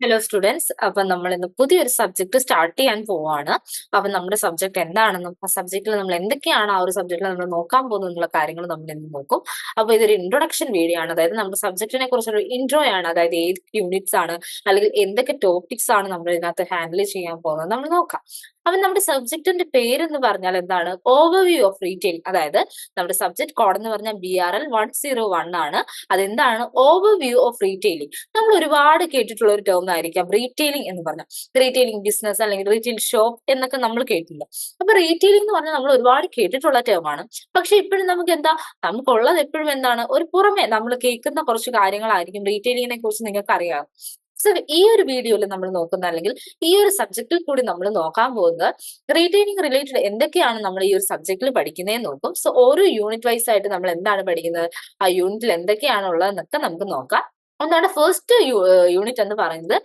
Hello students അപ്പൊ നമ്മൾ ഇന്ന് പുതിയൊരു സബ്ജക്ട് സ്റ്റാർട്ട് ചെയ്യാൻ പോവാണ്. അപ്പൊ നമ്മുടെ സബ്ജക്ട് എന്താണെന്നും ആ സബ്ജക്റ്റിൽ നമ്മൾ എന്തൊക്കെയാണ് ആ ഒരു സബ്ജക്റ്റിൽ നമ്മൾ നോക്കാൻ പോകുന്നത് കാര്യങ്ങൾ നമ്മൾ ഇന്ന് നോക്കും. അപ്പൊ ഇതൊരു ഇൻട്രൊഡക്ഷൻ വീഡിയോ ആണ്. അതായത് നമ്മുടെ സബ്ജക്റ്റിനെ കുറിച്ചൊരു ഇൻട്രോ ആണ്. അതായത് ഏത് യൂണിറ്റ്സ് ആണ് അല്ലെങ്കിൽ എന്തൊക്കെ ടോപ്പിക്സ് ആണ് നമ്മൾ ഇതിനകത്ത് ഹാൻഡിൽ ചെയ്യാൻ പോകുന്നത് നമ്മൾ നോക്കാം. അപ്പൊ നമ്മുടെ സബ്ജക്റ്റിന്റെ പേരെന്ന് പറഞ്ഞാൽ എന്താണ്? ഓവർവ്യൂ ഓഫ് റീറ്റെയിൽ അതായത് നമ്മുടെ സബ്ജക്ട് കോഡ് എന്ന് പറഞ്ഞാൽ B R L one zero one ആണ്. അതെന്താണ്? ഓവർവ്യൂ ഓഫ് റീറ്റെയിലിംഗ് നമ്മൾ ഒരുപാട് കേട്ടിട്ടുള്ള ഒരു ടേം ആയിരിക്കാം. റീറ്റെയിലിംഗ് എന്ന് പറഞ്ഞാൽ. റീറ്റെയിലിംഗ് ബിസിനസ് അല്ലെങ്കിൽ റീറ്റെയിൽ ഷോപ്പ് എന്നൊക്കെ നമ്മൾ കേട്ടിട്ടുണ്ട്. അപ്പൊ റീറ്റെയിലിംഗ് എന്ന് പറഞ്ഞാൽ നമ്മൾ ഒരുപാട് കേട്ടിട്ടുള്ള ടേം ആണ്. പക്ഷെ ഇപ്പോഴും നമുക്ക് എന്താ? നമുക്കുള്ളത് എപ്പോഴും എന്താണ്? ഒരു പുറമെ നമ്മൾ കേൾക്കുന്ന കുറച്ച് കാര്യങ്ങളായിരിക്കും. റീറ്റെയിലിങ്ങിനെ കുറിച്ച് നിങ്ങൾക്ക് അറിയാം സോ ഈ ഒരു വീഡിയോയിൽ നമ്മൾ നോക്കുന്ന അല്ലെങ്കിൽ ഈ ഒരു സബ്ജക്റ്റിൽ കൂടി നമ്മൾ നോക്കാൻ പോകുന്നത് റീറ്റെയിനിങ് റിലേറ്റഡ് എന്തൊക്കെയാണ് നമ്മൾ ഈ ഒരു സബ്ജക്റ്റിൽ പഠിക്കുന്നതെന്ന് നോക്കും. സോ ഓരോ യൂണിറ്റ് വൈസ് ആയിട്ട് നമ്മൾ എന്താണ് പഠിക്കുന്നത്? ആ യൂണിറ്റിൽ എന്തൊക്കെയാണ് ഉള്ളതെന്നൊക്കെ നമുക്ക് നോക്കാം. ഒന്നാണ് ഫസ്റ്റ് യൂണിറ്റ് എന്ന് പറയുന്നത്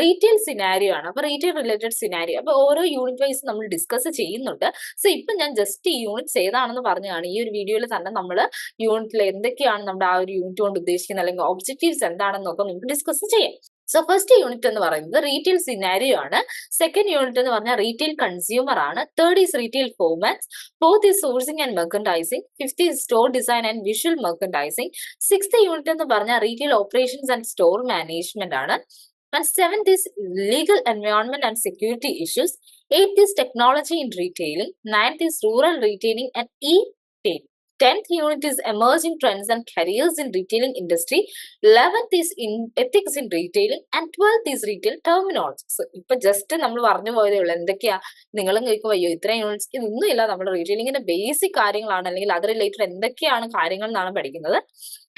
റീറ്റെയിൽ സിനാരിയോ ആണ്. അപ്പൊ റീറ്റെയിൽ റിലേറ്റഡ് സിനാരിയോ അപ്പൊ ഓരോ യൂണിറ്റ് വൈസ് നമ്മൾ ഡിസ്കസ് ചെയ്യുന്നുണ്ട്. സോ ഇപ്പൊ ഞാൻ ജസ്റ്റ് ഈ യൂണിറ്റ്സ് ഏതാണെന്ന് പറഞ്ഞാണ് ഈ ഒരു വീഡിയോയിൽ തന്നെ നമ്മൾ യൂണിറ്റിൽ എന്തൊക്കെയാണ് നമ്മുടെ ആ ഒരു യൂണിറ്റ് കൊണ്ട് ഉദ്ദേശിക്കുന്നത് അല്ലെങ്കിൽ ഒബ്ജക്റ്റീവ്സ് എന്താണെന്നൊക്കെ നമുക്ക് ഡിസ്കസ് ചെയ്യാം. സോ ഫസ്റ്റ് യൂണിറ്റ് എന്ന് പറയുന്നത് റീറ്റെയിൽ സിനാരിയോ ആണ്. സെക്കൻഡ് യൂണിറ്റ് എന്ന് പറഞ്ഞാൽ റീറ്റെയിൽ കൺസ്യൂമർ ആണ്. Third is retail formats fourth is sourcing and merchandising fifth is store design and visual merchandising sixth unit എന്ന് പറഞ്ഞാൽ retail operations and store management ആണ്. And seventh is legal environment and security issues eighth is technology in retailing ninth is rural retailing and e tail 10th unit is emerging trends and careers in retailing industry. 11th is in ethics in retailing and 12th is retail terminology. So ഇപ്പൊ just നമ്മൾ പറഞ്ഞു പോയതേ ഉള്ളൂ. എന്തൊക്കെയാ? നിങ്ങളും കേൾക്കും അയ്യോ ഇത്രയും യൂണിറ്റ്സ് ഇതൊന്നും ഇല്ല. നമ്മുടെ റീറ്റെയിലിങ്ങിന്റെ ബേസിക് കാര്യങ്ങളാണ്. അല്ലെങ്കിൽ അത് റിലേറ്റഡ് എന്തൊക്കെയാണ് കാര്യങ്ങൾ എന്നാണ് പഠിക്കുന്നത്.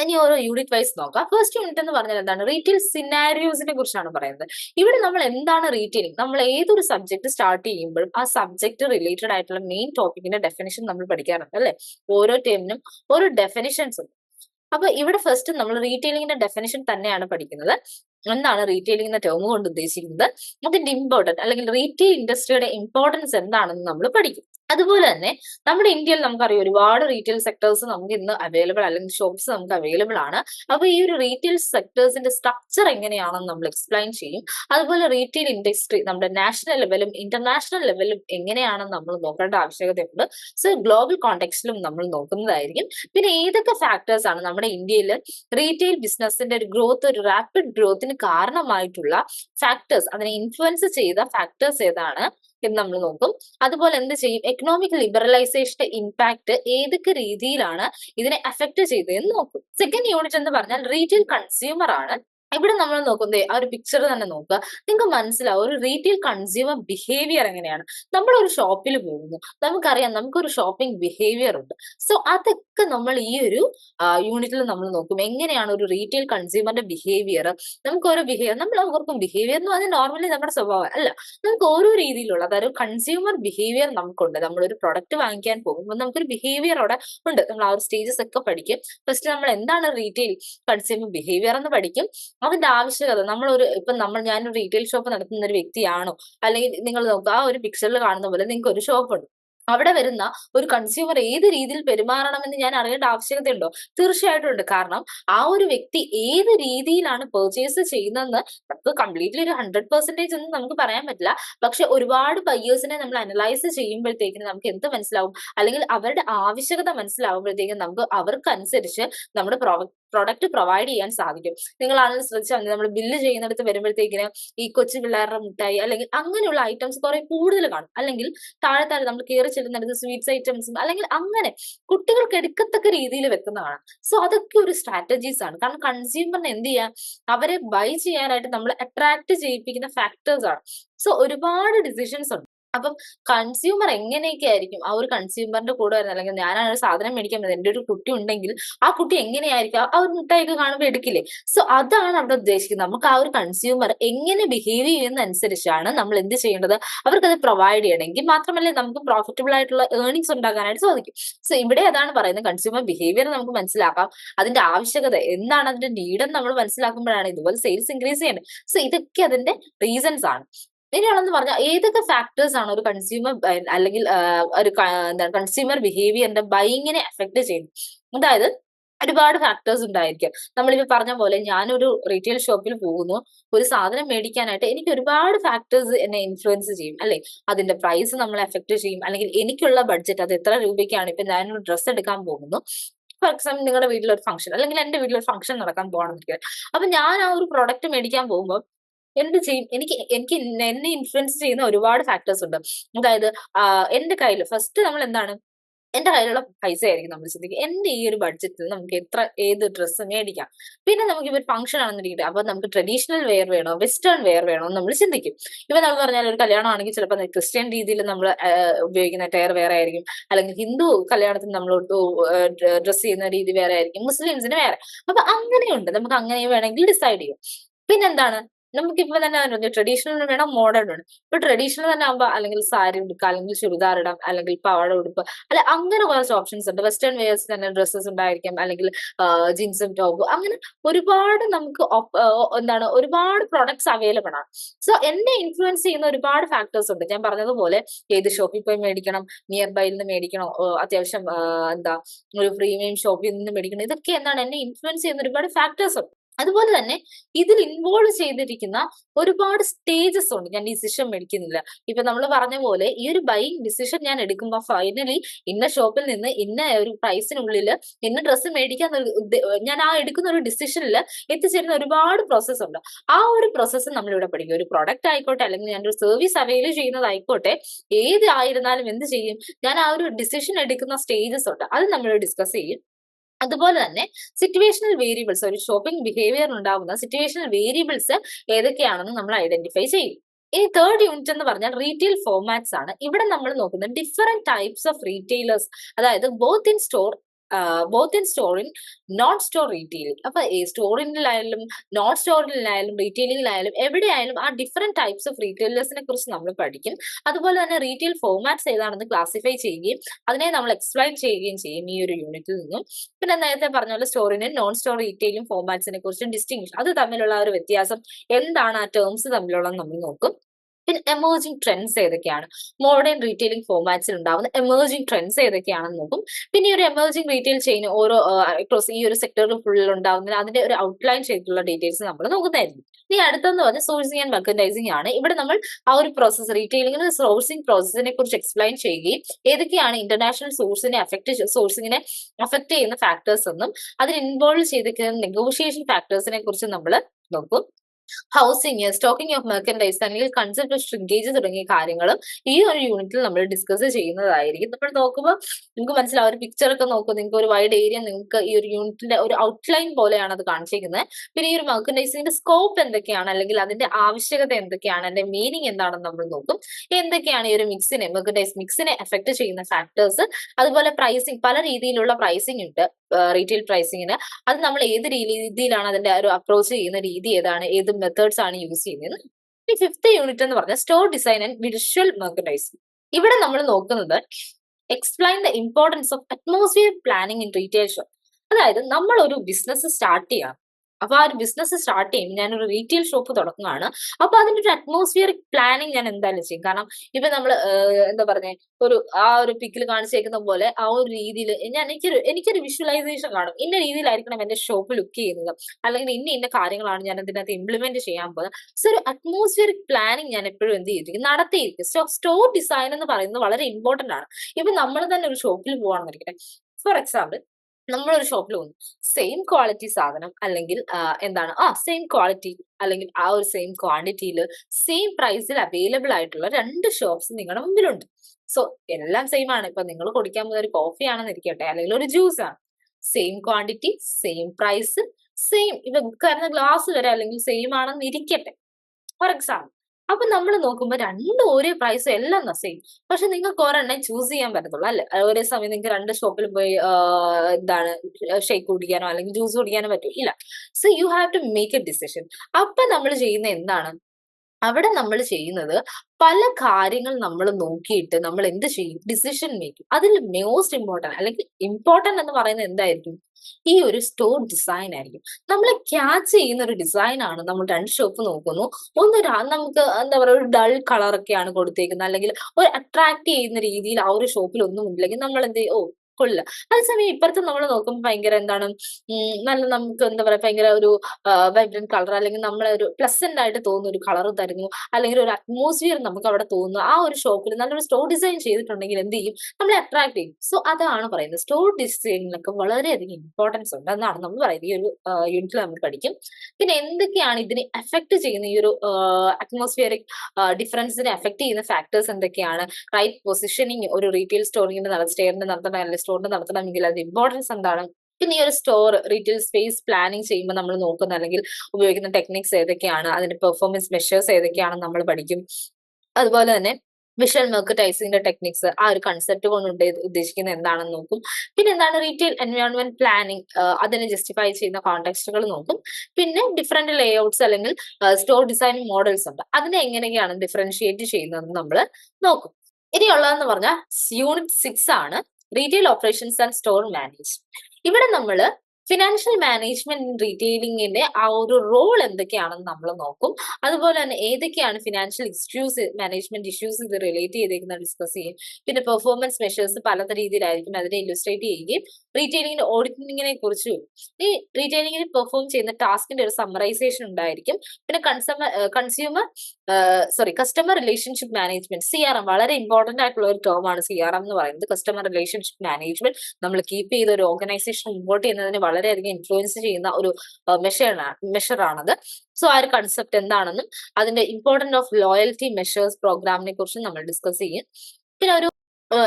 ഇനി ഓരോ യൂണിറ്റ് വൈസ് നോക്കാം. ഫസ്റ്റ് യൂണിറ്റ് എന്ന് പറഞ്ഞാൽ എന്താണ്? റീറ്റെയിൽ സിനാരിയോസിനെ കുറിച്ചാണ് പറയുന്നത്. ഇവിടെ നമ്മൾ എന്താണ് റീറ്റെയിലിംഗ് നമ്മൾ ഏതൊരു സബ്ജക്ട് സ്റ്റാർട്ട് ചെയ്യുമ്പോഴും ആ സബ്ജക്ട് റിലേറ്റഡ് ആയിട്ടുള്ള മെയിൻ ടോപ്പിക്കിന്റെ ഡെഫിനിഷൻ നമ്മൾ പഠിക്കാറുണ്ട് അല്ലെ? ഓരോ ടേമിനും ഓരോ ഡെഫിനിഷൻസ് ഉണ്ട് അപ്പൊ ഇവിടെ ഫസ്റ്റ് നമ്മൾ റീറ്റെയിലിംഗിന്റെ ഡെഫിനിഷൻ തന്നെയാണ് പഠിക്കുന്നത്. എന്താണ് റീറ്റെയിലിംഗ് എന്ന ടേം കൊണ്ട് ഉദ്ദേശിക്കുന്നത്? അതിന്റെ ഇമ്പോർട്ടന്റ് അല്ലെങ്കിൽ റീറ്റെയിൽ ഇൻഡസ്ട്രിയുടെ ഇമ്പോർട്ടൻസ് എന്താണെന്ന് നമ്മൾ പഠിക്കും. അതുപോലെ തന്നെ നമ്മുടെ ഇന്ത്യയിൽ നമുക്കറിയാം ഒരുപാട് റീറ്റെയിൽ സെക്ടേഴ്സ് നമുക്ക് ഇന്ന് അവൈലബിൾ അല്ലെങ്കിൽ ഷോപ്സ് നമുക്ക് അവൈലബിൾ ആണ്. അപ്പൊ ഈ ഒരു റീറ്റെയിൽ സെക്ടേഴ്സിന്റെ സ്ട്രക്ചർ എങ്ങനെയാണെന്ന് നമ്മൾ എക്സ്പ്ലെയിൻ ചെയ്യും. അതുപോലെ റീറ്റെയിൽ ഇൻഡസ്ട്രി നമ്മുടെ നാഷണൽ ലെവലും ഇന്റർനാഷണൽ ലെവലും എങ്ങനെയാണെന്ന് നമ്മൾ നോക്കേണ്ട ആവശ്യകതയുണ്ട്. സോ ഗ്ലോബൽ കോണ്ടെക്സ്റ്റിലും നമ്മൾ നോക്കുന്നതായിരിക്കും. പിന്നെ ഏതൊക്കെ ഫാക്ടേഴ്സ് ആണ് നമ്മുടെ ഇന്ത്യയിൽ റീറ്റെയിൽ ബിസിനസിന്റെ ഒരു ഗ്രോത്ത് ഒരു റാപ്പിഡ് ഗ്രോത്തിന് കാരണമായിട്ടുള്ള ഫാക്ടേഴ്സ് അതിനെ ഇൻഫ്ലുവൻസ് ചെയ്ത ഫാക്ടേഴ്സ് ഏതാണ്? എന്ന് നമ്മൾ നോക്കും. അതുപോലെ എന്ത് ചെയ്യും? എക്കണോമിക് ലിബറലൈസേഷന്റെ ഇമ്പാക്ട് ഏതൊക്കെ രീതിയിലാണ് ഇതിനെ അഫക്ട് ചെയ്തതെന്ന് നോക്കും. സെക്കൻഡ് യൂണിറ്റ് എന്ന് പറഞ്ഞാൽ റീറ്റെയിൽ കൺസ്യൂമർ ആണ്. ഇവിടെ നമ്മൾ നോക്കുന്നത് ആ ഒരു പിക്ചർ തന്നെ നോക്കുക. നിങ്ങൾക്ക് മനസ്സിലാവും ഒരു റീറ്റെയിൽ കൺസ്യൂമർ ബിഹേവിയർ എങ്ങനെയാണ്? നമ്മൾ ഒരു ഷോപ്പിൽ പോകുന്നു. നമുക്കറിയാം നമുക്കൊരു ഷോപ്പിംഗ് ബിഹേവിയർ ഉണ്ട്. സോ അതൊക്കെ നമ്മൾ ഈ ഒരു യൂണിറ്റിൽ നമ്മൾ നോക്കും. എങ്ങനെയാണ് ഒരു റീറ്റെയിൽ കൺസ്യൂമറിന്റെ ബിഹേവിയർ നമുക്ക് ഓരോ ബിഹേവിയർ നമ്മൾ ഓർക്കും ബിഹേവിയർ എന്ന് പറഞ്ഞാൽ നോർമലി നമ്മുടെ സ്വഭാവം അല്ല. നമുക്ക് ഓരോ രീതിയിലുള്ള അതായത് കൺസ്യൂമർ ബിഹേവിയർ നമുക്കുണ്ട്. നമ്മളൊരു പ്രൊഡക്റ്റ് വാങ്ങിക്കാൻ പോകുമ്പോൾ നമുക്കൊരു ബിഹേവിയർ അവിടെ ഉണ്ട്. നമ്മൾ ആ ഒരു സ്റ്റേജസ് ഒക്കെ പഠിക്കും. ഫസ്റ്റ് നമ്മൾ എന്താണ് റീറ്റെയിൽ കൺസ്യൂമർ ബിഹേവിയർ എന്ന് പഠിക്കും. അതിന്റെ ആവശ്യകത. നമ്മൾ ഒരു ഇപ്പൊ നമ്മൾ ഞാനൊരു റീറ്റെയിൽ ഷോപ്പ് നടത്തുന്ന ഒരു വ്യക്തിയാണോ? അല്ലെങ്കിൽ നിങ്ങൾ നോക്കുക ആ ഒരു പിക്ചറിൽ കാണുന്ന പോലെ നിങ്ങൾക്ക് ഒരു ഷോപ്പ് ഉണ്ട്. അവിടെ വരുന്ന ഒരു കൺസ്യൂമർ ഏത് രീതിയിൽ പെരുമാറണമെന്ന് ഞാൻ അറിയേണ്ട ആവശ്യകതയുണ്ടോ? തീർച്ചയായിട്ടും ഉണ്ട്. കാരണം ആ ഒരു വ്യക്തി ഏത് രീതിയിലാണ് പെർച്ചേസ് ചെയ്യുന്നതെന്ന് നമുക്ക് കംപ്ലീറ്റ്ലി ഒരു ഹൺഡ്രഡ് പെർസെന്റേജ് ഒന്നും നമുക്ക് പറയാൻ പറ്റില്ല. പക്ഷെ ഒരുപാട് ബയ്യേഴ്സിനെ നമ്മൾ അനലൈസ് ചെയ്യുമ്പോഴത്തേക്കിന് നമുക്ക് എന്ത് മനസ്സിലാവും? അല്ലെങ്കിൽ അവരുടെ ആവശ്യകത മനസ്സിലാവുമ്പോഴത്തേക്കും നമുക്ക് അവർക്കനുസരിച്ച് നമ്മുടെ പ്രൊഡക്റ്റ് പ്രൊവൈഡ് ചെയ്യാൻ സാധിക്കും. നിങ്ങൾ ആണെങ്കിൽ ശ്രദ്ധിച്ചാൽ നമ്മൾ ബില്ല് ചെയ്യുന്നിടത്ത് വരുമ്പോഴത്തേക്കിന് ഈ കൊച്ചു പിള്ളേരുടെ മുട്ടായി അല്ലെങ്കിൽ അങ്ങനെയുള്ള ഐറ്റംസ് കുറെ കൂടുതൽ കാണും. അല്ലെങ്കിൽ താഴെ താഴെ നമ്മൾ കയറി ചെല്ലുന്നിടത്ത് സ്വീറ്റ്സ് ഐറ്റംസും അല്ലെങ്കിൽ അങ്ങനെ കുട്ടികൾക്ക് എടുക്കത്തക്ക രീതിയിൽ വെക്കുന്നതാണ് സോ അതൊക്കെ ഒരു സ്ട്രാറ്റജീസ് ആണ്. കാരണം കൺസ്യൂമറിന് എന്ത് ചെയ്യാം? അവരെ ബൈ ചെയ്യാനായിട്ട് നമ്മൾ അട്രാക്ട് ചെയ്യിപ്പിക്കുന്ന ഫാക്ടേഴ്സ് ആണ്. സോ ഒരുപാട് ഡിസിഷൻസ് ഉണ്ട്. അപ്പം കൺസ്യൂമർ എങ്ങനെയൊക്കെ ആയിരിക്കും ആ ഒരു കൺസ്യൂമറിന്റെ കൂടെ വരുന്നത് അല്ലെങ്കിൽ ഞാനാണ് ഒരു സാധനം മേടിക്കാൻ പറ്റുന്നത് എന്റെ ഒരു കുട്ടി ഉണ്ടെങ്കിൽ ആ കുട്ടി എങ്ങനെയായിരിക്കും? ആ ഒരു മിഠായിയൊക്കെ കാണുമ്പോൾ എടുക്കില്ലേ? സോ അതാണ് അവിടെ ഉദ്ദേശിക്കുന്നത്. നമുക്ക് ആ ഒരു കൺസ്യൂമർ എങ്ങനെ ബിഹേവ് ചെയ്യുന്നതനുസരിച്ചാണ് നമ്മൾ എന്ത് ചെയ്യേണ്ടത്? അവർക്ക് അത് പ്രൊവൈഡ് ചെയ്യണമെങ്കിൽ മാത്രമല്ലേ നമുക്ക് പ്രോഫിറ്റബിൾ ആയിട്ടുള്ള ഏർണിങ്സ് ഉണ്ടാക്കാനായിട്ട് സാധിക്കും. സോ ഇവിടെ അതാണ് പറയുന്നത് കൺസ്യൂമർ ബിഹേവിയർ നമുക്ക് മനസ്സിലാക്കാം. അതിന്റെ ആവശ്യകത എന്താണ് അതിന്റെ നീഡെന്ന് നമ്മൾ മനസ്സിലാക്കുമ്പോഴാണ് ഇതുപോലെ സെയിൽസ് ഇൻക്രീസ് ചെയ്യേണ്ടത്. സോ ഇതൊക്കെ അതിന്റെ റീസൺസ് ആണ്. ഇങ്ങനെയാണെന്ന് പറഞ്ഞാൽ ഏതൊക്കെ ഫാക്ടേഴ്സ് ആണ് ഒരു കൺസ്യൂമർ അല്ലെങ്കിൽ ഒരു എന്താ എന്താണ് കൺസ്യൂമർ ബിഹേവിയറിന്റെ ബൈങ്ങിനെ എഫക്ട് ചെയ്യുന്നത്? അതായത് ഒരുപാട് ഫാക്ടേഴ്സ് ഉണ്ടായിരിക്കും. നമ്മളിപ്പോ പറഞ്ഞ പോലെ ഞാനൊരു റീറ്റെയിൽ ഷോപ്പിൽ പോകുന്നു. ഒരു സാധനം മേടിക്കാനായിട്ട് എനിക്ക് ഒരുപാട് ഫാക്ടേഴ്സ് എന്നെ ഇൻഫ്ലുവൻസ് ചെയ്യും. അല്ലെ? അതിന്റെ പ്രൈസ് നമ്മളെ എഫക്ട് ചെയ്യും. അല്ലെങ്കിൽ എനിക്കുള്ള ബഡ്ജറ്റ് അത് എത്ര രൂപയ്ക്കാണ് ഇപ്പൊ ഞാനൊരു ഡ്രസ്സ് എടുക്കാൻ പോകുന്നു. ഫോർ എക്സാമ്പിൾ നിങ്ങളുടെ വീട്ടിലൊരു ഫംഗ്ഷൻ അല്ലെങ്കിൽ എന്റെ വീട്ടിലൊരു ഫംഗ്ഷൻ നടക്കാൻ പോകണമെന്നിരിക്കുക അപ്പൊ ഞാൻ ആ ഒരു പ്രോഡക്റ്റ് മേടിക്കാൻ പോകുമ്പോൾ എന്ത് ചെയ്യും? എനിക്ക് എനിക്ക് എന്നെ ഇൻഫ്ലുവൻസ് ചെയ്യുന്ന ഒരുപാട് ഫാക്ടേഴ്സ് ഉണ്ട്. അതായത് എന്റെ കയ്യിൽ ഫസ്റ്റ് നമ്മൾ എന്താണ്? എന്റെ കയ്യിലുള്ള പൈസ ആയിരിക്കും നമ്മൾ ചിന്തിക്കുക. എന്റെ ഈ ഒരു ബഡ്ജറ്റിൽ നമുക്ക് എത്ര ഏത് ഡ്രസ്സ് മേടിക്കാം? പിന്നെ നമുക്ക് ഇപ്പൊ ഫംഗ്ഷൻ ആണെന്നിരിക്കട്ടെ അപ്പൊ നമുക്ക് ട്രഡീഷണൽ വെയർ വേണോ? വെസ്റ്റേൺ വെയർ വേണോ? നമ്മൾ ചിന്തിക്കും. ഇപ്പൊ നമ്മൾ പറഞ്ഞാൽ ഒരു കല്യാണം ആണെങ്കിൽ ചിലപ്പോൾ ക്രിസ്ത്യൻ രീതിയിൽ നമ്മൾ ഉപയോഗിക്കുന്ന ടയർ വേറെ ആയിരിക്കും. അല്ലെങ്കിൽ ഹിന്ദു കല്യാണത്തിന് നമ്മൾ ഡ്രസ്സ് ചെയ്യുന്ന രീതി വേറെ ആയിരിക്കും. മുസ്ലിംസിന് വേറെ. അപ്പൊ അങ്ങനെയുണ്ട്. നമുക്ക് അങ്ങനെ വേണമെങ്കിൽ ഡിസൈഡ് ചെയ്യും. പിന്നെന്താണ് നമുക്കിപ്പോ തന്നെ പറഞ്ഞു ട്രഡീഷണൽ വേണം മോഡേൺ വേണം ഇപ്പൊ ട്രഡീഷണൽ തന്നെ ആകുമ്പോ അല്ലെങ്കിൽ സാരി ഉടുക്കുക അല്ലെങ്കിൽ ചുരിദാർ ഇടാം അല്ലെങ്കിൽ പാവാട ഉടുപ്പ് അല്ല അങ്ങനെ കുറച്ച് ഓപ്ഷൻസ് ഉണ്ട്. വെസ്റ്റേൺ വെയേഴ്സ് തന്നെ ഡ്രസ്സസ് ഉണ്ടായിരിക്കാം അല്ലെങ്കിൽ ജീൻസും ടോപ്പും അങ്ങനെ ഒരുപാട് നമുക്ക് എന്താണ് ഒരുപാട് പ്രോഡക്ട്സ് അവൈലബിൾ ആണ്. സോ എന്നെ ഇൻഫ്ലുവൻസ് ചെയ്യുന്ന ഒരുപാട് ഫാക്ടേഴ്സ് ഉണ്ട്. ഞാൻ പറഞ്ഞതുപോലെ ഏത് ഷോപ്പിൽ പോയി മേടിക്കണം നിയർ ബൈയിൽ നിന്ന് മേടിക്കണം അത്യാവശ്യം എന്താ ഒരു പ്രീമിയം ഷോപ്പിൽ നിന്ന് മേടിക്കണം ഇതൊക്കെ എന്താണ് എന്നെ ഇൻഫ്ലുവൻസ് ചെയ്യുന്ന ഒരുപാട് ഫാക്ടേഴ്സ് ഉണ്ട്. അതുപോലെ തന്നെ ഇതിൽ ഇൻവോൾവ് ചെയ്തിരിക്കുന്ന ഒരുപാട് സ്റ്റേജസ് ഉണ്ട്. ഞാൻ ഡിസിഷൻ മേടിക്കുന്നില്ല. ഇപ്പൊ നമ്മൾ പറഞ്ഞ പോലെ ഈ ഒരു ബൈങ് ഡിസിഷൻ ഞാൻ എടുക്കുമ്പോൾ ഫൈനലി ഇന്ന ഷോപ്പിൽ നിന്ന് ഇന്ന ഒരു പ്രൈസിനുള്ളിൽ ഇന്ന ഡ്രസ്സ് മേടിക്കാൻ ഞാൻ ആ എടുക്കുന്ന ഒരു ഡിസിഷനിൽ എത്തിച്ചേരുന്ന ഒരുപാട് പ്രോസസ്സ് ഉണ്ട്. ആ ഒരു പ്രോസസ്സ് നമ്മളിവിടെ പഠിക്കും. ഒരു പ്രൊഡക്റ്റ് ആയിക്കോട്ടെ അല്ലെങ്കിൽ ഞാൻ ഒരു സർവീസ് അവൈൽ ചെയ്യുന്നതായിക്കോട്ടെ ഏത് ആയിരുന്നാലും എന്ത് ചെയ്യും? ഞാൻ ആ ഒരു ഡിസിഷൻ എടുക്കുന്ന സ്റ്റേജസ് ഉണ്ട്. അത് നമ്മൾ ഡിസ്കസ് ചെയ്യും. അതുപോലെ തന്നെ സിറ്റുവേഷണൽ വേരിയബിൾസ് ഒരു ഷോപ്പിംഗ് ബിഹേവിയർ ഉണ്ടാവുന്ന സിറ്റുവേഷണൽ വേരിയബിൾസ് ഏതൊക്കെയാണെന്ന് നമ്മൾ ഐഡന്റിഫൈ ചെയ്യും. ഇനി തേർഡ് യൂണിറ്റ് എന്ന് പറഞ്ഞാൽ റീറ്റെയിൽ ഫോർമാറ്റ്സ് ആണ്. ഇവിടെ നമ്മൾ നോക്കുന്നത് ഡിഫറെന്റ് ടൈപ്സ് ഓഫ് റീറ്റെയിലേഴ്സ് അതായത് both in store both in store in non store retailing അപ്പൊ സ്റ്റോറിലായാലും നോൺ സ്റ്റോറിലായാലും റീറ്റെയിലിംഗിലായാലും എവിടെയായാലും ആ ഡിഫറെന്റ് ടൈപ്സ് ഓഫ് റീറ്റെയിലേഴ്സിനെ കുറിച്ച് നമ്മൾ പഠിക്കും. അതുപോലെ തന്നെ റീറ്റെയിൽ ഫോർമാറ്റ്സ് ഏതാണെന്ന് ക്ലാസിഫൈ ചെയ്യുകയും അതിനെ നമ്മൾ എക്സ്പ്ലെയിൻ ചെയ്യുകയും ചെയ്യും ഈ ഒരു യൂണിറ്റിൽ നിന്നും. പിന്നെ നേരത്തെ പറഞ്ഞ പോലെ സ്റ്റോറിനും നോൺ സ്റ്റോർ റീറ്റെയിലും ഫോർമാറ്റ്സിനെ കുറിച്ചും ഡിസ്റ്റിങ്ഷൻ അത് തമ്മിലുള്ള ഒരു വ്യത്യാസം എന്താണ്? ആ ടേംസ് തമ്മിലുള്ളത് നമ്മൾ നോക്കും. പിന്നെ എമേർജിംഗ് ട്രെൻഡ്സ് ഏതൊക്കെയാണ്? മോഡേൺ റീറ്റെയിലിംഗ് ഫോർമാറ്റ്സിൽ ഉണ്ടാവുന്ന എമേർജിംഗ് ട്രെൻഡ്സ് ഏതൊക്കെയാണെന്ന് നോക്കും. പിന്നെ ഒരു എമേർജിംഗ് റീറ്റെയിൽ ചെയിൻ ഓരോ അക്രോസ് ഈ ഒരു സെക്ടറിൽ ഫുള്ളിൽ ഉണ്ടാവുന്ന അതിന്റെ ഒരു ഔട്ട്ലൈൻ ചെയ്തിട്ടുള്ള ഡീറ്റെയിൽസ് നമ്മൾ നോക്കുന്നതായിരിക്കും. ഇനി അടുത്തെന്ന് പറഞ്ഞാൽ സോഴ്സിംഗ് ആൻഡ് മെർക്കൻഡൈസിംഗ് ആണ്. ഇവിടെ നമ്മൾ ആ ഒരു പ്രോസസ് റീറ്റെയിലിംഗിന് സോഴ്സിംഗ് പ്രോസസ്സിനെ കുറിച്ച് എക്സ്പ്ലെയിൻ ചെയ്യുകയും ഏതൊക്കെയാണ് ഇന്റർനാഷണൽ സോഴ്സിനെ അഫക്ട് സോഴ്സിങ്ങിനെ അഫക്ട് ചെയ്യുന്ന ഫാക്ടേഴ്സ് എന്നും അതിൽ ഇൻവോൾവ് ചെയ്തിരിക്കുന്ന നെഗോഷിയേഷൻ ഫാക്ടേഴ്സിനെ കുറിച്ച് നമ്മൾ നോക്കും. ഹൗസിംഗ് സ്റ്റോക്കിംഗ് ഓഫ് മെർക്കൻഡൈസ് അല്ലെങ്കിൽ കൺസെപ്റ്റ് ഓഫ് ഷ്രിങ്കേജ് തുടങ്ങിയ കാര്യങ്ങളും ഈ ഒരു യൂണിറ്റിൽ നമ്മൾ ഡിസ്കസ് ചെയ്യുന്നതായിരിക്കും. നമ്മൾ നോക്കുമ്പോൾ നിങ്ങൾക്ക് മനസ്സിലാവും ഒരു പിക്ചർ ഒക്കെ നോക്കും നിങ്ങൾക്ക് ഒരു വൈഡ് ഏരിയ നിങ്ങൾക്ക് ഈ ഒരു യൂണിറ്റിന്റെ ഒരു ഔട്ട്ലൈൻ പോലെയാണ് അത് കാണിച്ചിരിക്കുന്നത്. പിന്നെ ഈ ഒരു മെർക്കൻഡൈസിന്റെ സ്കോപ്പ് എന്തൊക്കെയാണ്? അല്ലെങ്കിൽ അതിന്റെ ആവശ്യകത എന്തൊക്കെയാണ്? അതിന്റെ മീനിങ് എന്താണെന്ന് നമ്മൾ നോക്കും. എന്തൊക്കെയാണ് ഈ ഒരു മിക്സിനെ മെർക്കൻഡൈസ് മിക്സിനെ എഫക്ട് ചെയ്യുന്ന ഫാക്ടേഴ്സ് അതുപോലെ പ്രൈസിങ് പല രീതിയിലുള്ള പ്രൈസിങ് ഉണ്ട്. റീറ്റെയിൽ പ്രൈസിങ്ങിന് അത് നമ്മൾ ഏത് രീതിയിലാണ് അതിന്റെ ഒരു അപ്രോച്ച് ചെയ്യുന്ന രീതി ഏതാണ്? ഏത് മെത്തേഡ്സ് ആണ് യൂസ് ചെയ്യുന്നത് ഫിഫ്ത്ത് യൂണിറ്റ് എന്ന് പറഞ്ഞാൽ store design and visual merchandising ഇവിടെ നമ്മൾ നോക്കുന്നത് explain the importance of atmosphere planning in retail shop അതായത് നമ്മൾ ഒരു ബിസിനസ് സ്റ്റാർട്ട് ചെയ്യാം അപ്പൊ ആ ഒരു ബിസിനസ് സ്റ്റാർട്ട് ചെയ്യും. ഞാനൊരു റീറ്റെയിൽ ഷോപ്പ് തുടങ്ങുകയാണ് അപ്പൊ അതിന്റെ ഒരു അറ്റ്മോസ്ഫിയർ പ്ലാനിങ് ഞാൻ എന്തായാലും ചെയ്യും. കാരണം ഇപ്പൊ നമ്മൾ എന്താ പറഞ്ഞേ ഒരു ആ ഒരു പിക്കിൽ കാണിച്ചേക്കുന്ന പോലെ ആ ഒരു രീതിയിൽ ഞാൻ എനിക്കൊരു എനിക്കൊരു വിഷ്വലൈസേഷൻ കാണും. ഇന്ന രീതിയിലായിരിക്കണം എന്റെ ഷോപ്പ് ലുക്ക് ചെയ്യുന്നത്. അല്ലെങ്കിൽ ഇന്ന ഇന്ന കാര്യങ്ങളാണ് ഞാൻ അതിനകത്ത് ഇംപ്ലിമെന്റ് ചെയ്യാൻ പോകുന്നത്. സോ ഒരു അറ്റ്മോസ്ഫിയർ പ്ലാനിങ് ഞാൻ എപ്പോഴും എന്ത് ചെയ്തിരിക്കും നടത്തിയിരിക്കും. സ്റ്റോ സ്റ്റോർ ഡിസൈൻ എന്ന് പറയുന്നത് വളരെ ഇമ്പോർട്ടന്റ് ആണ്. ഇപ്പൊ നമ്മൾ തന്നെ ഒരു ഷോപ്പിൽ പോവാണെന്നിരിക്കട്ടെ ഫോർ എക്സാമ്പിൾ നമ്മളൊരു ഷോപ്പിൽ പോകുന്നു സെയിം ക്വാളിറ്റി സാധനം അല്ലെങ്കിൽ എന്താണ് ആ സെയിം ക്വാളിറ്റി അല്ലെങ്കിൽ ആ ഒരു സെയിം ക്വാണ്ടിറ്റിയിൽ സെയിം പ്രൈസിൽ അവൈലബിൾ ആയിട്ടുള്ള രണ്ട് ഷോപ്സ് നിങ്ങളുടെ മുമ്പിലുണ്ട്. സോ എല്ലാം സെയിം ആണ്. ഇപ്പൊ നിങ്ങൾ കുടിക്കാൻ പോകുന്ന ഒരു കോഫി ആണെന്ന് ഇരിക്കട്ടെ അല്ലെങ്കിൽ ഒരു ജ്യൂസ് ആണ്. Same quantity same price same ഇപ്പൊ കരുന്ന ഗ്ലാസ് വരെ അല്ലെങ്കിൽ സെയിം ആണെന്ന് ഇരിക്കട്ടെ. ഫോർ എക്സാമ്പിൾ അപ്പൊ നമ്മൾ നോക്കുമ്പോൾ രണ്ടും ഒരേ പ്രൈസ് എല്ലാം സെയിം പക്ഷെ നിങ്ങൾക്ക് ഒരെണ്ണം ചൂസ് ചെയ്യാൻ പറ്റത്തുള്ളൂ അല്ലെ? ഒരേ സമയം നിങ്ങൾക്ക് രണ്ട് ഷോപ്പിൽ പോയി എന്താണ് ഷേക്ക് കുടിക്കാനോ അല്ലെങ്കിൽ ജ്യൂസ് കുടിക്കാനോ പറ്റും. ഇല്ല. So you have to make a decision അപ്പൊ നമ്മൾ ചെയ്യുന്ന എന്താണ്? അവിടെ നമ്മൾ ചെയ്യുന്നത് പല കാര്യങ്ങൾ നമ്മൾ നോക്കിയിട്ട് നമ്മൾ എന്ത് ചെയ്യും? ഡിസിഷൻ മേക്കിംഗ് അതിൽ മോസ്റ്റ് ഇമ്പോർട്ടന്റ് അല്ലെങ്കിൽ ഇമ്പോർട്ടന്റ് എന്ന് പറയുന്നത് എന്തായിരിക്കും? ഈ ഒരു സ്റ്റോർ ഡിസൈൻ ആയിരിക്കും. നമ്മൾ ക്യാച്ച് ചെയ്യുന്ന ഒരു ഡിസൈൻ ആണ് നമ്മൾ രണ്ട് ഷോപ്പ് നോക്കുന്നു. ഒന്ന് നമുക്ക് എന്താ പറയുക ഒരു ഡൾ കളറൊക്കെയാണ് കൊടുത്തേക്കുന്നത്. അല്ലെങ്കിൽ ഒരു അട്രാക്ട് ചെയ്യുന്ന രീതിയിൽ ആ ഒരു ഷോപ്പിൽ ഒന്നും ഇല്ലെങ്കിൽ നമ്മൾ എന്ത് ഓ കൊള്ളില്ല അതേസമയം ഇപ്പുറത്ത് നമ്മൾ നോക്കുമ്പോൾ ഭയങ്കര എന്താണ് നല്ല നമുക്ക് എന്താ പറയാ ഭയങ്കര ഒരു വൈബ്രന്റ് കളർ അല്ലെങ്കിൽ നമ്മളെ ഒരു പ്ലസന്റ് ആയിട്ട് തോന്നുന്ന ഒരു കളർ തരുന്നു. അല്ലെങ്കിൽ ഒരു അറ്റ്മോസ്ഫിയർ നമുക്ക് അവിടെ തോന്നുന്നു. ആ ഒരു ഷോപ്പിൽ നല്ലൊരു സ്റ്റോർ ഡിസൈൻ ചെയ്തിട്ടുണ്ടെങ്കിൽ എന്ത് ചെയ്യും? നമ്മളെ അട്രാക്ട് ചെയ്യും. സോ അതാണ് പറയുന്നത്. സ്റ്റോർ ഡിസൈനിലൊക്കെ വളരെയധികം ഇമ്പോർട്ടൻസ് ഉണ്ട് എന്നാണ് നമ്മൾ പറയുന്നത്. ഈ ഒരു യൂണിറ്റിൽ നമ്മൾ പഠിക്കും. പിന്നെ എന്തൊക്കെയാണ് ഇതിനെ എഫക്ട് ചെയ്യുന്ന ഈ ഒരു അറ്റ്മോസ്ഫിയറിക് ഡിഫറൻസിനെ എഫക്ട് ചെയ്യുന്ന ഫാക്ടേഴ്സ് എന്തൊക്കെയാണ്? റൈറ്റ് പൊസിഷനിങ് ഒരു റീറ്റെയിൽ സ്റ്റോറിന്റെ സ്റ്റെയറിന്റെ നടത്തണം സ്റ്റോറിന്റെ നടത്തണമെങ്കിൽ അതിന്റെ ഇമ്പോർട്ടൻസ് എന്താണ്? പിന്നെ ഈ ഒരു സ്റ്റോർ റീറ്റെയിൽ സ്പേസ് പ്ലാനിങ് ചെയ്യുമ്പോൾ നമ്മൾ നോക്കുന്ന അല്ലെങ്കിൽ ഉപയോഗിക്കുന്ന ടെക്നിക്സ് ഏതൊക്കെയാണ്? അതിന്റെ പെർഫോമൻസ് മെഷേഴ്സ് ഏതൊക്കെയാണെന്ന് നമ്മൾ പഠിക്കും? അതുപോലെ തന്നെ വിഷ്വൽ മെർക്കറ്റൈസിംഗിന്റെ ടെക്നിക്സ് ആ ഒരു കൺസെപ്റ്റ് കൊണ്ട് ഉദ്ദേ- ഉദ്ദേശിക്കുന്നത് എന്താണെന്ന് നോക്കും. പിന്നെ എന്താണ് റീറ്റെയിൽ എൻവയോൺമെന്റ് പ്ലാനിങ് അതിനെ ജസ്റ്റിഫൈ ചെയ്യുന്ന കോൺടാക്സ്റ്റുകൾ നോക്കും. പിന്നെ ഡിഫറെന്റ് ലേഔട്ട്സ് അല്ലെങ്കിൽ സ്റ്റോർ ഡിസൈൻ മോഡൽസ് ഉണ്ട്. അതിനെ എങ്ങനെയൊക്കെയാണ് ഡിഫറൻഷിയേറ്റ് ചെയ്യുന്നതെന്ന് നമ്മൾ നോക്കും. ഇനിയുള്ളതെന്ന് പറഞ്ഞാൽ യൂണിറ്റ് സിക്സ് ആണ്. Retail operations and store manage ഇവിടെ നമ്മൾ ഫിനാൻഷ്യൽ മാനേജ്മെന്റ് റീറ്റെയിലിംഗിന്റെ ആ ഒരു റോൾ എന്തൊക്കെയാണെന്ന് നമ്മൾ നോക്കും. അതുപോലെ തന്നെ ഏതൊക്കെയാണ് ഫിനാൻഷ്യൽ ഇഷ്യൂസ് മാനേജ്മെന്റ് ഇഷ്യൂസ് ഇത് റിലേറ്റ് ചെയ്തേക്കുന്ന ഡിസ്കസ് ചെയ്യും. പിന്നെ പെർഫോമൻസ് മെഷേഴ്സ് പല രീതിയിലായിരിക്കും അതിനെ ഇല്ലുസ്ട്രേറ്റ് ചെയ്യുകയും റീറ്റെയിലിംഗിന്റെ ഓഡിറ്റിംഗിനെ കുറിച്ചും ഈ റീറ്റെയിലിംഗിന് പെർഫോം ചെയ്യുന്ന ടാസ്കിന്റെ ഒരു സമറൈസേഷൻ ഉണ്ടായിരിക്കും. പിന്നെ consumer consumer sorry customer relationship management C R M വളരെ ഇമ്പോർട്ടന്റ് ആയിട്ടുള്ള ഒരു ടേം ആണ് സി ആർ എം എന്ന് പറയുന്നത്. കസ്റ്റമർ റിലേഷൻഷിപ്പ് മാനേജ്മെന്റ് നമ്മൾ കീപ്പ് ചെയ്ത ഒരു ഓർഗനൈസേഷൻ മുമ്പോട്ട് ചെയ്യുന്നതിന് വളരെയധികം ഇൻഫ്ലുവൻസ് ചെയ്യുന്ന ഒരു മെഷറാണ് മെഷറാണത് സോ ആ ഒരു കൺസെപ്റ്റ് എന്താണെന്നും അതിന്റെ ഇമ്പോർട്ടന്റ് ഓഫ് ലോയൽറ്റി മെഷേഴ്സ് പ്രോഗ്രാമിനെ കുറിച്ചും നമ്മൾ ഡിസ്കസ് ചെയ്യും. പിന്നെ ഒരു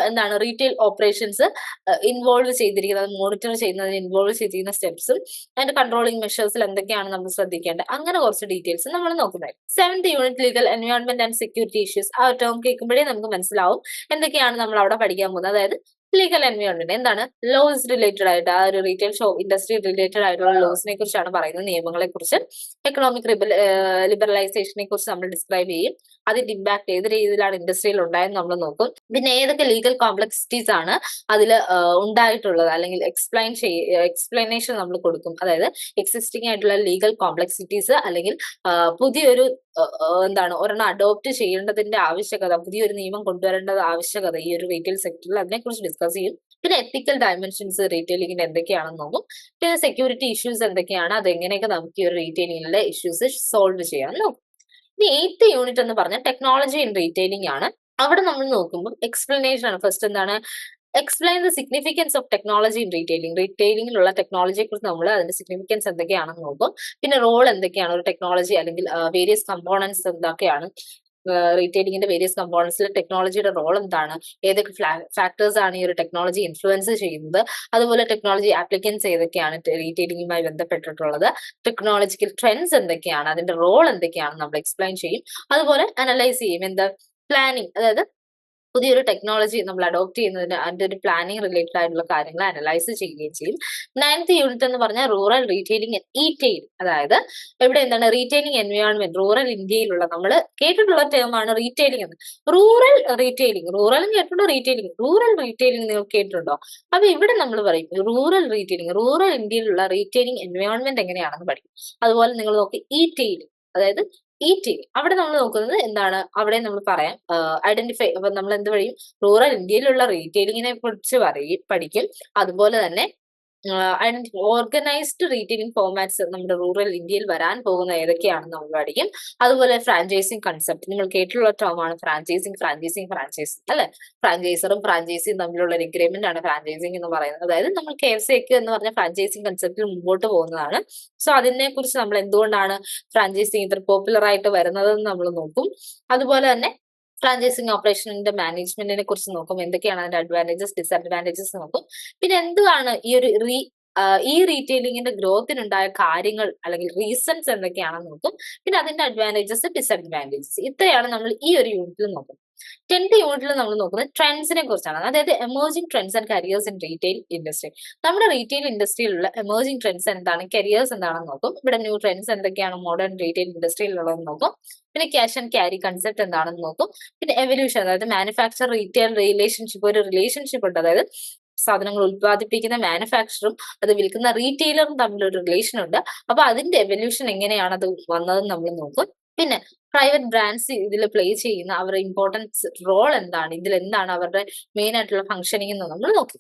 എന്താണ് റീറ്റെയിൽ ഓപ്പറേഷൻസ് ഇൻവോൾവ് ചെയ്തിരിക്കുന്നത് മോണിറ്റർ ചെയ്യുന്നതിന് ഇൻവോൾവ് ചെയ്തിരിക്കുന്ന സ്റ്റെപ്സും അതിന്റെ കൺട്രോളിംഗ് മെഷേഴ്സിൽ എന്തൊക്കെയാണ് നമ്മൾ ശ്രദ്ധിക്കേണ്ടത് അങ്ങനെ കുറച്ച് ഡീറ്റെയിൽസ് നമ്മൾ നോക്കുന്നത് seventh unit legal environment and security issues ആ ടേം കേൾക്കുമ്പോഴേ നമുക്ക് മനസ്സിലാവും എന്തൊക്കെയാണ് നമ്മൾ അവിടെ പഠിക്കാൻ പോകുന്നത്. അതായത് ലീഗൽ എൻവയോൺമെന്റ് എന്താണ്? ലോസ് റിലേറ്റഡ് ആയിട്ട് ആ ഒരു റീറ്റെയിൽ ഷോ ഇൻഡസ്ട്രി റിലേറ്റഡ് ആയിട്ടുള്ള ലോസിനെ കുറിച്ചാണ് പറയുന്നത്. നിയമങ്ങളെ കുറിച്ച് എക്കണോമിക് ലിബറലൈസേഷനെ കുറിച്ച് നമ്മൾ ഡിസ്ക്രൈബ് ചെയ്യും. അതിന്റെ ഇമ്പാക്ട് ഏത് രീതിയിലാണ് ഇൻഡസ്ട്രിയിൽ ഉണ്ടായെന്ന് നമ്മൾ നോക്കും. പിന്നെ ഏതൊക്കെ ലീഗൽ കോംപ്ലക്സിറ്റീസ് ആണ് അതിൽ ഉണ്ടായിട്ടുള്ളത്? അല്ലെങ്കിൽ എക്സ്പ്ലെയിൻ ചെയ്യ എക്സ്പ്ലനേഷൻ നമ്മൾ കൊടുക്കും. അതായത് എക്സിസ്റ്റിംഗ് ആയിട്ടുള്ള ലീഗൽ കോംപ്ലക്സിറ്റീസ് അല്ലെങ്കിൽ പുതിയൊരു എന്താണ് ഒരെണ്ണം അഡോപ്റ്റ് ചെയ്യേണ്ടതിന്റെ ആവശ്യകത പുതിയൊരു നിയമം കൊണ്ടുവരേണ്ടത് ആവശ്യകത ഈ ഒരു റീറ്റെയിൽ സെക്ടറിൽ അതിനെക്കുറിച്ച് ഡിസ്കസ് ചെയ്യും. പിന്നെ എത്തിക്കൽ ഡയമെൻഷൻസ് റീറ്റെയിലിംഗിന്റെ എന്തൊക്കെയാണെന്ന് നോക്കും. പിന്നെ സെക്യൂരിറ്റി ഇഷ്യൂസ് എന്തൊക്കെയാണ്? അത് എങ്ങനെയൊക്കെ നമുക്ക് ഈ ഒരു റീറ്റെയിലിംഗിലെ ഇഷ്യൂസ് സോൾവ് ചെയ്യാൻ നോക്കും. ഇനി എയ്ത്ത് യൂണിറ്റ് എന്ന് പറഞ്ഞാൽ ടെക്നോളജി ഇൻ റീറ്റെയിലിംഗ് ആണ്. അവിടെ നമ്മൾ നോക്കുമ്പോൾ എക്സ്പ്ലനേഷൻ ആണ്. ഫസ്റ്റ് എന്താണ്? Explain the significance of technology in retailing റീറ്റെയിലിംഗിലുള്ള ടെക്നോളജിയെ കുറിച്ച് നമ്മൾ അതിന്റെ സിഗ്നിഫിക്കൻസ് എന്തൊക്കെയാണെന്ന് നോക്കും. പിന്നെ റോൾ എന്തൊക്കെയാണ്? ഒരു ടെക്നോളജി അല്ലെങ്കിൽ വേരിയസ് കമ്പോണൻസ് എന്തൊക്കെയാണ്? റീറ്റെയിലിംഗിന്റെ വേരിയസ് കമ്പോണൻസിൽ ടെക്നോളജിയുടെ റോൾ എന്താണ്? ഏതൊക്കെ ഫാക്ടേഴ്സ് ആണ് ഈ ഒരു ടെക്നോളജി ഇൻഫ്ലുവൻസ് ചെയ്യുന്നത്? അതുപോലെ ടെക്നോളജി ആപ്ലിക്കൻസ് ഏതൊക്കെയാണ് റീറ്റെയിലിംഗുമായി ബന്ധപ്പെട്ടിട്ടുള്ളത്? ടെക്നോളജിക്കൽ ട്രെൻഡ്സ് എന്തൊക്കെയാണ്? അതിന്റെ റോൾ എന്തൊക്കെയാണ് നമ്മൾ എക്സ്പ്ലെയിൻ ചെയ്യും. അതുപോലെ അനലൈസ് ചെയ്യും. എന്താ? പ്ലാനിങ് അതായത് പുതിയൊരു ടെക്നോളജി നമ്മൾ അഡോപ്റ്റ് ചെയ്യുന്നതിന് അതിന്റെ ഒരു പ്ലാനിങ് റിലേറ്റഡ് ആയിട്ടുള്ള കാര്യങ്ങൾ അനലൈസ് ചെയ്യുകയും ചെയ്യും. നയൻത്ത് യൂണിറ്റ് എന്ന് പറഞ്ഞാൽ റൂറൽ റീറ്റെയിലിംഗ് ഇറ്റെയിൽ അതായത് ഇവിടെ എന്താണ്? റീറ്റെയിലിംഗ് എൻവയോൺമെന്റ് റൂറൽ ഇന്ത്യയിലുള്ള നമ്മൾ കേട്ടിട്ടുള്ള ടേമാണ് റീറ്റെയിലിംഗ് എന്ന്. റൂറൽ റീറ്റെയിലിംഗ് റൂറൽ കേട്ടിട്ടുണ്ടോ റീറ്റെയിലിംഗ് റൂറൽ റീറ്റെയിലിംഗ് നിങ്ങൾ കേട്ടിട്ടുണ്ടോ? അപ്പൊ ഇവിടെ നമ്മൾ പറയും റൂറൽ റീറ്റെയിലിംഗ് റൂറൽ ഇന്ത്യയിലുള്ള റീറ്റെയിലിംഗ് എൻവയോൺമെന്റ് എങ്ങനെയാണെന്ന് പഠിക്കും. അതുപോലെ നിങ്ങൾ നോക്കി ഇറ്റെയിൽ അതായത് ടെയിൽ അവിടെ നമ്മൾ നോക്കുന്നത് എന്താണ്? അവിടെ നമ്മൾ പറയാം ഐഡന്റിഫൈ അപ്പൊ നമ്മൾ എന്ത് പറയും? റൂറൽ ഇന്ത്യയിലുള്ള റീറ്റെയിലിങ്ങിനെ കുറിച്ച് പറയും പഠിക്കും. അതുപോലെ തന്നെ ഓർഗനൈസ്ഡ് റീറ്റെയിലിംഗ് ഫോർമാറ്റ്സ് നമ്മുടെ റൂറൽ ഇന്ത്യയിൽ വരാൻ പോകുന്ന ഏതൊക്കെയാണെന്ന് നമ്മൾ പഠിക്കും. അതുപോലെ ഫ്രാഞ്ചൈസിങ് കൺസെപ്റ്റ് നിങ്ങൾ കേട്ടിട്ടുള്ള ടേം ആണ് ഫ്രാഞ്ചൈസിങ് ഫ്രാഞ്ചൈസിങ് ഫ്രാഞ്ചൈസി അല്ലെ? ഫ്രാഞ്ചൈസറും ഫ്രാഞ്ചൈസിയും തമ്മിലുള്ള ഒരു എഗ്രിമെന്റ് ആണ് ഫ്രാഞ്ചൈസിങ് എന്ന് പറയുന്നത്. അതായത് നമ്മൾ കെ എഫ് സി എന്ന് പറഞ്ഞ ഫ്രാഞ്ചൈസിങ് കൺസെപ്റ്റിൽ മുമ്പോട്ട് പോകുന്നതാണ്. സോ അതിനെ കുറിച്ച് നമ്മൾ എന്തുകൊണ്ടാണ് ഫ്രാഞ്ചൈസിങ് ഇത്ര പോപ്പുലർ ആയിട്ട് വരുന്നതെന്ന് നമ്മൾ നോക്കും. അതുപോലെ തന്നെ ഫ്രാഞ്ചൈസിങ് ഓപ്പറേഷനിന്റെ മാനേജ്മെന്റിനെ കുറിച്ച് നോക്കും. എന്തൊക്കെയാണ് അതിന്റെ അഡ്വാന്റേജസ് ഡിസഡ്വാന്റേജസ് നോക്കും. പിന്നെ എന്താണ് ഈ ഒരു റീ ഈ റീറ്റെയിലിംഗിന്റെ ഗ്രോത്തിനുണ്ടായ കാര്യങ്ങൾ അല്ലെങ്കിൽ റീസൺസ് എന്തൊക്കെയാണെന്ന് നോക്കും. പിന്നെ അതിന്റെ അഡ്വാന്റേജസ് ഡിസഡ്വാന്റേജസ് ഇത്രയാണ് നമ്മൾ ഈ ഒരു യൂണിറ്റിൽ നോക്കുന്നത്. ടെൻത്ത് യൂണിറ്റിൽ നമ്മൾ നോക്കുന്നത് ട്രെൻഡ്സിനെ കുറിച്ചാണ്. അതായത് emerging trends and careers in retail industry നമ്മുടെ റീറ്റെയിൽ ഇൻഡസ്ട്രിയിലുള്ള എമേർജിംഗ് ട്രെൻഡ്സ് എന്താണ് കരിയേഴ്സ് എന്താണെന്ന് നോക്കും. ഇവിടെ ന്യൂ ട്രെൻഡ്സ് എന്തൊക്കെയാണ് മോഡേൺ റീറ്റെയിൽ ഇൻഡസ്ട്രിയിലുള്ളതെന്ന് നോക്കും. പിന്നെ ക്യാഷ് ആൻഡ് ക്യാരി കൺസെപ്റ്റ് എന്താണെന്ന് നോക്കും. പിന്നെ എവല്യൂഷൻ അതായത് മാനുഫാക്ചർ റീറ്റെയിൽ റിലേഷൻഷിപ്പ് ഒരു റിലേഷൻഷിപ്പ് ഉണ്ട്. അതായത് സാധനങ്ങൾ ഉത്പാദിപ്പിക്കുന്ന മാനുഫാക്ചറും അത് വിൽക്കുന്ന റീറ്റെയിലറും തമ്മിലൊരു റിലേഷൻ ഉണ്ട്. അപ്പൊ അതിന്റെ എവല്യൂഷൻ എങ്ങനെയാണ് അത് വന്നതെന്ന് നമ്മൾ നോക്കും. പിന്നെ പ്രൈവറ്റ് ബ്രാൻഡ്സ് ഇതിൽ പ്ലേ ചെയ്യുന്ന അവരുടെ ഇമ്പോർട്ടൻസ് റോൾ എന്താണ്? ഇതിൽ എന്താണ് അവരുടെ മെയിൻ ആയിട്ടുള്ള ഫംഗ്ഷനിങ് എന്ന് നമ്മൾ നോക്കി.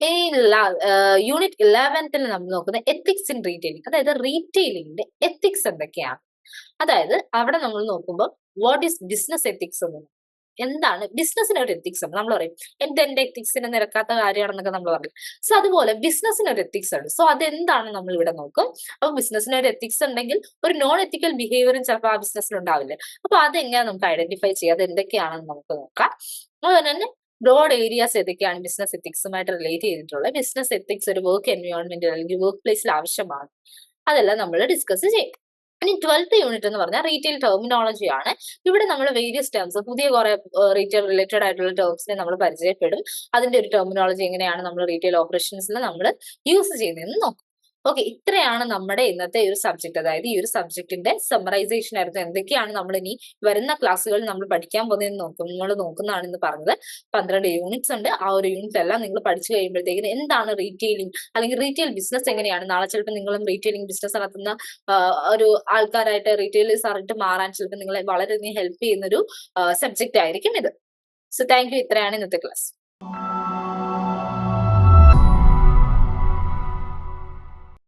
ഈ യൂണിറ്റ് ഇലവൻത്തിൽ നമ്മൾ നോക്കുന്നത് എത്തിക്സ് ഇൻ റീറ്റെയിലിംഗ് അതായത് റീറ്റെയിലിംഗിന്റെ എത്തിക്സ് എന്തൊക്കെയാണ്? അതായത് അവിടെ നമ്മൾ നോക്കുമ്പോൾ വാട്ട് ഈസ് ബിസിനസ് എത്തിക്സ് എന്ന് എന്താണ്? ബിസിനസ്സിന് ഒരു എത്തിക്സ് ഉണ്ട് നമ്മൾ പറയും എന്റെ എന്റെ എത്തിക്സിന് നിരക്കാത്ത കാര്യമാണെന്നൊക്കെ നമ്മൾ പറയും. സോ അതുപോലെ ബിസിനസ്സിന് ഒരു എത്തിക്സ് ഉണ്ട് സോ അതെന്താണ് നമ്മൾ ഇവിടെ നോക്കും? അപ്പൊ ബിസിനസ്സിന് ഒരു എത്തിക്സ് ഉണ്ടെങ്കിൽ ഒരു നോൺ എത്തിക്കൽ ബിഹേവിയറും ചിലപ്പോൾ ആ ബിസിനസ്സിൽ ഉണ്ടാവില്ല. അപ്പൊ അതെങ്ങനെയാണ് നമുക്ക് ഐഡന്റിഫൈ ചെയ്യുക അത് എന്തൊക്കെയാണെന്ന് നമുക്ക് നോക്കാം. അതുപോലെ തന്നെ ബ്രോഡ് ഏരിയാസ് ഏതൊക്കെയാണ് ബിസിനസ് എത്തിക്സുമായിട്ട് റിലേറ്റ് ചെയ്തിട്ടുള്ളത്? ബിസിനസ് എത്തിക്സ് ഒരു വർക്ക് എൻവയോൺമെന്റ് അല്ലെങ്കിൽ വർക്ക് പ്ലേസിൽ ആവശ്യമാണ്. അതെല്ലാം നമ്മൾ ഡിസ്കസ് ചെയ്യും. ഇനി ട്വൽത്ത് യൂണിറ്റ് എന്ന് പറഞ്ഞാൽ റീറ്റെയിൽ ടെർമിനോളജി ആണ്. ഇവിടെ നമ്മൾ വേരിയസ് ടേംസ് പുതിയ കുറെ റീറ്റെയിൽ റിലേറ്റഡ് ആയിട്ടുള്ള ടേംസിനെ നമ്മൾ പരിചയപ്പെടും. അതിന്റെ ഒരു ടെർമിനോളജി എങ്ങനെയാണ് നമ്മൾ റീറ്റെയിൽ ഓപ്പറേഷൻസിൽ നമ്മൾ യൂസ് ചെയ്യുന്നതെന്ന് നോക്കും. ഓക്കെ ഇത്രയാണ് നമ്മുടെ ഇന്നത്തെ ഒരു സബ്ജക്ട് അതായത് ഈ ഒരു സബ്ജക്റ്റിന്റെ സമറൈസേഷൻ ആയിരുന്നു. എന്തൊക്കെയാണ് നമ്മൾ ഇനി വരുന്ന ക്ലാസ്സുകളിൽ നമ്മൾ പഠിക്കാൻ പോകുന്നതെന്ന് നോക്കും നിങ്ങൾ നോക്കുന്നതാണ് എന്ന് പറഞ്ഞത്. പന്ത്രണ്ട് യൂണിറ്റ്സ് ഉണ്ട്. ആ ഒരു യൂണിറ്റ് എല്ലാം നിങ്ങൾ പഠിച്ചു കഴിയുമ്പോഴത്തേക്കിന് എന്താണ് റീറ്റെയിലിംഗ് അല്ലെങ്കിൽ റീറ്റെയിൽ ബിസിനസ് എങ്ങനെയാണ്? നാളെ ചിലപ്പോൾ നിങ്ങളും റീറ്റെയിലിംഗ് ബിസിനസ് നടത്തുന്ന ഒരു ആൾക്കാരായിട്ട് റീറ്റെയിലേഴ്സ് ആയിട്ട് മാറാൻ ചിലപ്പോൾ നിങ്ങളെ വളരെയധികം ഹെൽപ്പ് ചെയ്യുന്ന ഒരു സബ്ജക്റ്റ് ആയിരിക്കും ഇത്. സോ താങ്ക് യു ഇത്രയാണ് ഇന്നത്തെ ക്ലാസ്